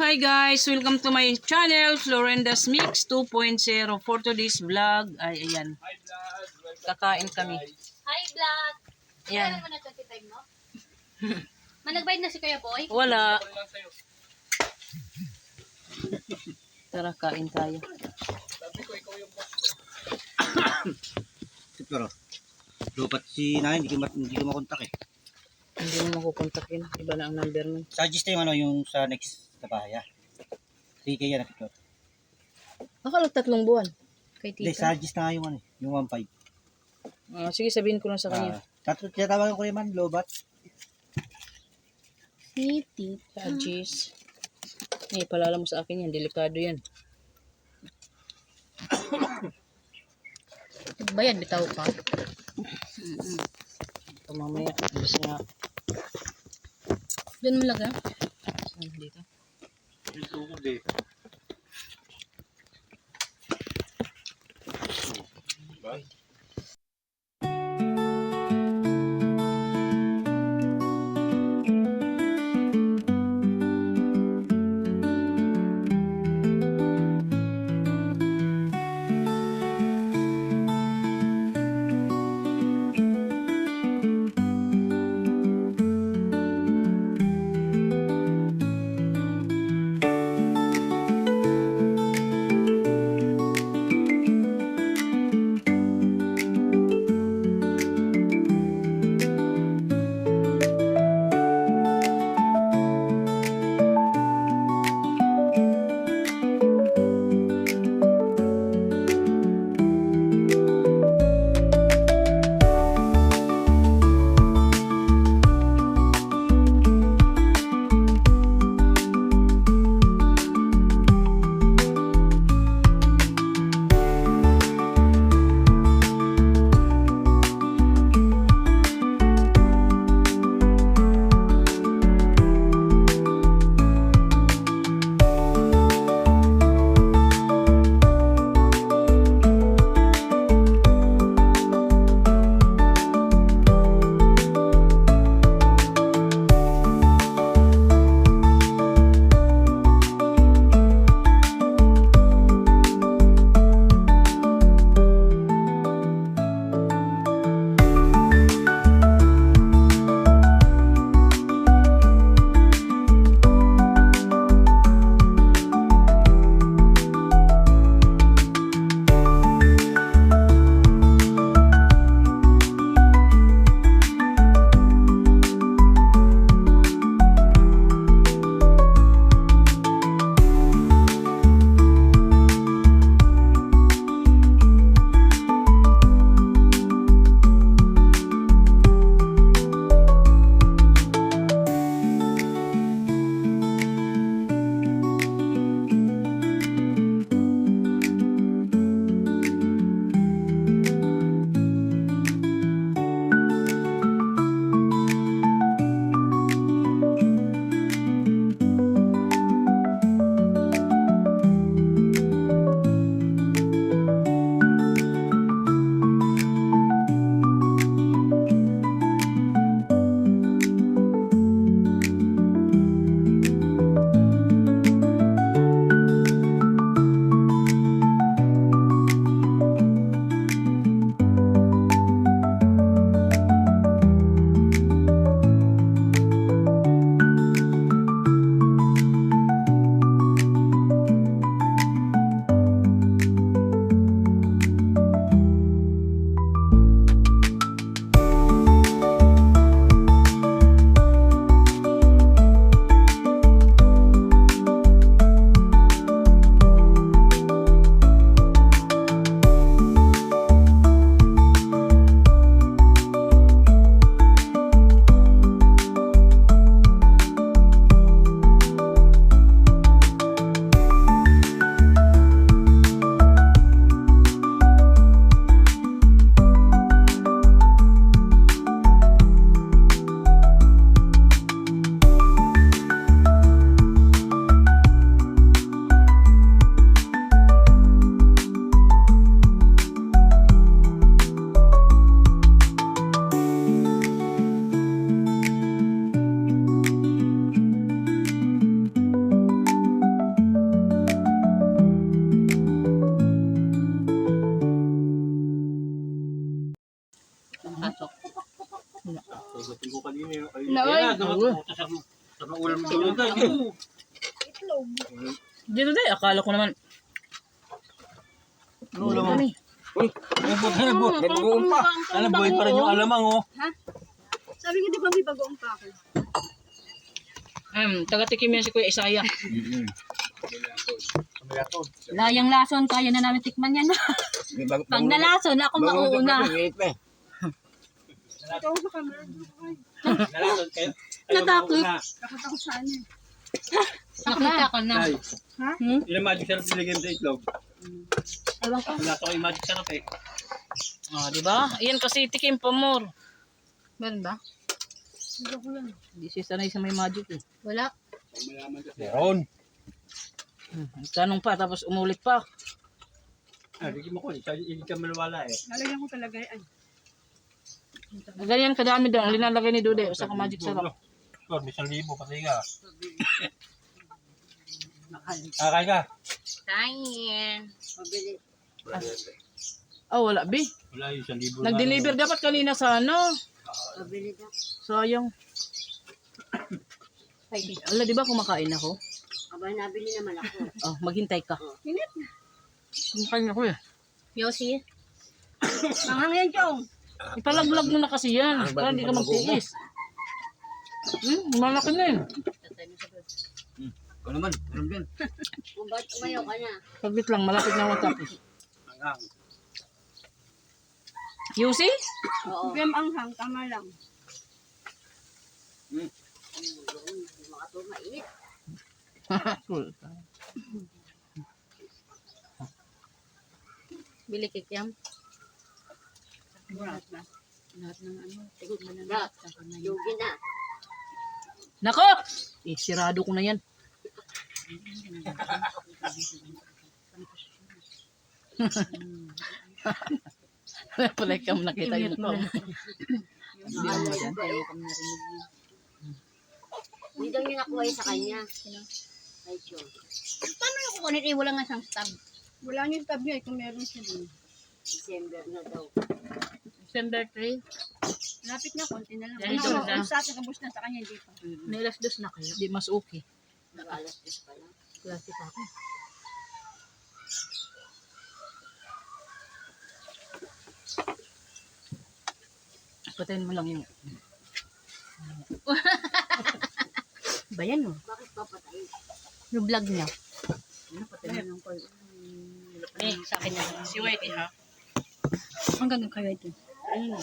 Hi guys, welcome to my channel, Florenda's Mix 2.0. For today's vlog, ay ayan, kakain kami. Hi, vlog! Ayan, Kailan mo na 25 mo? Managbayad na si Kuya Boy? wala. Tara, kain tayo. Pero, lupat si nanay, hindi ko, hindi ko makontak eh. Hindi mo makukontakin. Iba na ang number nun. Suggest yung ano, yung sa next na bahay ah. 3K yan, Victor. Akala tatlong buwan. Kay Hindi, tita. suggest na nga yung ano, yung 1.5. Ah, sige, sabihin ko lang sa kanya. Ah, tatlo, tinatawagan ko rin man, lobat. Si tita Jis. Eh, palala mo sa akin yan. Delikado yan. Bayad, bitaw ka. Ito mamaya. Bis nga. Doon mo lang ah. Saan dito? May tukod eh. Bye. Ulam dito tayo. Dito day, akala ko naman. Ulam mo. Kami. Uy, may buot na buot. May bagoong pa. Ano, buhay pa rin yung alamang oh. Sabi ko, di ba may bagoong pa ako? Um, taga-tikim yan si Kuya Isaya. Layang lason, kaya na namin tikman yan. Pag nalason, ako mauuna. Natakot. Takot ako sa ano. Nakita ka na. Hmm? Ilang magic sarap niligay mo sa itlog? Ewan ko. Wala ko yung magic sarap eh. Ah, di ba? Iyan kasi tikim pa more. Meron ba? Hindi siya sanay sa may magic eh. Wala. Meron. Hmm, Tanong pa, tapos umulit pa. Ah, hindi mo ko. Hindi ka malawala eh. Lalagyan ko talaga yan. Ganyan kadami daw ang linalagay ni Dude sa magic sarap. Sure, may isang libo pati ka. Kakay ka. Kain. Pabili. Ah, wala, B. Wala yung isang libo. Nag-deliver dapat kanina sa ano. Pabili na. Sayang. Ala, di ba kumakain ako? Aba, nabili naman ako. Oh, maghintay ka. Hinit. Kumakain ako eh. Yosi. Manghang yan, Chong. Ipalaglag mo na kasi yan. Para hindi ka magtiis. Hmm, malaki na yun. Ikaw naman, meron din. Kung ba't umayaw ka na? Saglit lang, malapit na ako tapos. Hanggang. Yusi? Oo. Gam anghang, tama lang. Hmm. Mga to mainit. Bili kikyam. Lahat ba? Lahat ng ano, tigod mo na lahat. Lugi na. Nako! Eh, sirado ko na yan. Pala ka mo nakita yung mukha mo. Hindi mo yan. Hindi daw niya nakuha yun sa kanya. Ay, Chong. Paano yung kukunin? Eh, wala nga siyang stab. Wala niyo tab niya eh, kung meron siya dun. December na daw. December 3. Lapit na, konti na lang. Yan, Ano, na. kung sa atin, kabus na sa kanya, hindi pa. Nilas dos na kayo. Di mas okay. Nag-alas dos pa lang. Klase pa ako. Patayin mo lang yung... Ba yan, no? Bakit papatay? Yung vlog niya. Ano, patay na lang ko. Eh, sa akin na. Si Whitey ha? Hanggang kayo ito. Hum.